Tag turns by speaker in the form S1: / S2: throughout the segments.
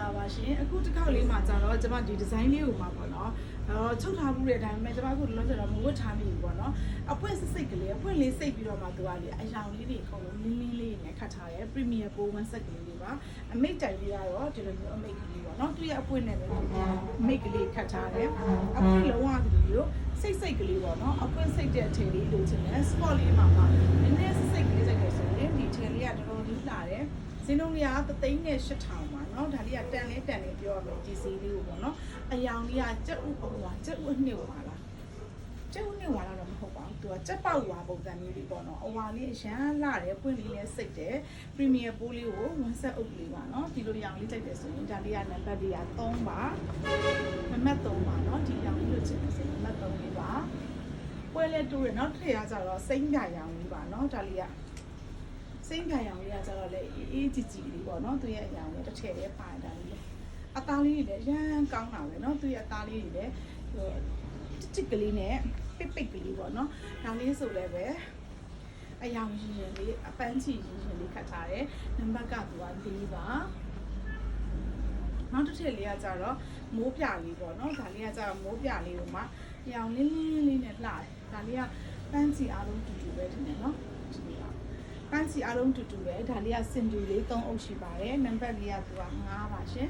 S1: လာပါရှင်အခုတစ်ခေါက်လေးမှာကြာတော့ကျွန်မဒီဒီဇိုင်းလေးကိုမှာပေါ့နော်အော်ချုပ်ထားမှုတဲ့အတိုင်းပဲကျွန်မအခုလောလောဆယ်တော့မဝတ်ထားမိဘူးပေါ့နော်အပွင့်စစ်စိတ်ကလေးအပွင့်လေးစိတ်ပြီးတော့မှသူကလေအယောင်လေးတွေအကုန်လုံးလင်းလင်းလေးနဲ့ခတ်ထားတယ်ပရီမီယာပိုးဝန်ဆက်ကလေးတွေပါအမိတ်တိုင်လေးကတော့ဒီလိုမျိုးအမိတ်ကလေးပေါ့နော်သူရဲ့အပွင့်နဲ့ပဲသူအမိတ်ကလေးခတ်ထားတယ်အပွင့်လုံးဝဒီလိုမျိုးစိတ်စိတ်ကလေးပေါ့နော်အပွင့်စိတ်တဲ့အထည်လေးလိုချင်တယ် spot လေးမှာမှနည်းနည်းစိတ်ကလေးစိတ်ကိုဆိုရင်ဒီအထည်လေးကတော်တော်လေးလှတယ် ဈေးနှုန်းလေးကသသိန်းနဲ့8000ပါเนาะဒါလေးကတန်လေးတန်လေးပြောရမယ်ဒီဈေးလေးကိုပေါ့เนาะအယောင်လေးကကြက်ဥပုံပါကြက်ဥအနှစ်ပါလားကြက်ဥနှစ်ပါလားတော့မဟုတ်ပါဘူးသူကကြက်ပေါက်ဝါပုံစံမျိုးလေးပေါ့เนาะအဝါလေးအရန်လှတယ်ပွင့်လေးလည်းစိတ်တယ်ပရီမီယာပိုးလေးကိုဝန်ဆက်အုပ်လေးပါเนาะဒီလိုရောင်လေးတိုက်တယ်ဆိုရင်ဒါလေးကနံပါတ်လေးက3ပါနံပါတ်3ပါเนาะဒီရောင်လေးလို့ချင်တယ်ဆိုရင်နံပါတ်3လေးပါပွဲလဲတိုးရเนาะထည့်ရကြတော့စိမ့်ပြရောင်လေးပါเนาะဒါလေးက စိမ့်ခံရောင်လေးကကျတော့လေအေးအေးကြည်ကြည်လေးပေါ့နော်သူရဲ့အရောင်လေးတစ်ထည့်လေးပါတယ်လေးအသားလေးတွေလည်းရမ်းကောင်းတာပဲနော်သူရဲ့အသားလေးတွေလည်းဟိုတစ်တစ်ကလေးနဲ့ပိတ်ပိတ်ကလေးပေါ့နော်ဒါလေးဆိုလည်းပဲအယောင်ရင်ရင်လေးအပန်းချီရင်ရင်လေးခတ်ထားတယ်နံပါတ်ကသူက၄ပါနောက်တစ်ထည့်လေးကကြတော့မိုးပြလေးပေါ့နော်ဒါလေးကကြတော့မိုးပြလေးကိုမှအယောင်လင်းလင်းလေးနဲ့လှတယ်ဒါလေးကပန်းချီအားလုံးတူတူပဲထင်တယ်နော်ဒီပါ ပန်းစီအားလုံးတူတူပဲဒါလေးကစင်တူလေး၃အုပ်ရှိပါတယ်နံပါတ်လေးကသူက9ပါရှင်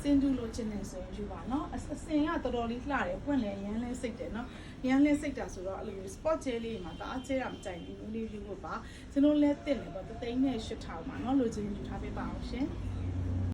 S1: စင်တူလိုချင်နေဆိုရင်ယူပါနော်အစင်ကတော်တော်လေးလှတယ်ပွင့်လဲရမ်းလဲစိတ်တယ်နော်ရမ်းလဲစိတ်တာဆိုတော့အဲ့လို spot ချဲလေးမှာဒါအချဲတာမကြိုက်ဘူးလေးယူဖို့ပါကျွန်တော်လဲတင့်တယ်ပေါ့တသိန်းနဲ့ရှစ်ထောင်ပါနော်လိုချင်ယူထားပေးပါအောင်ရှင်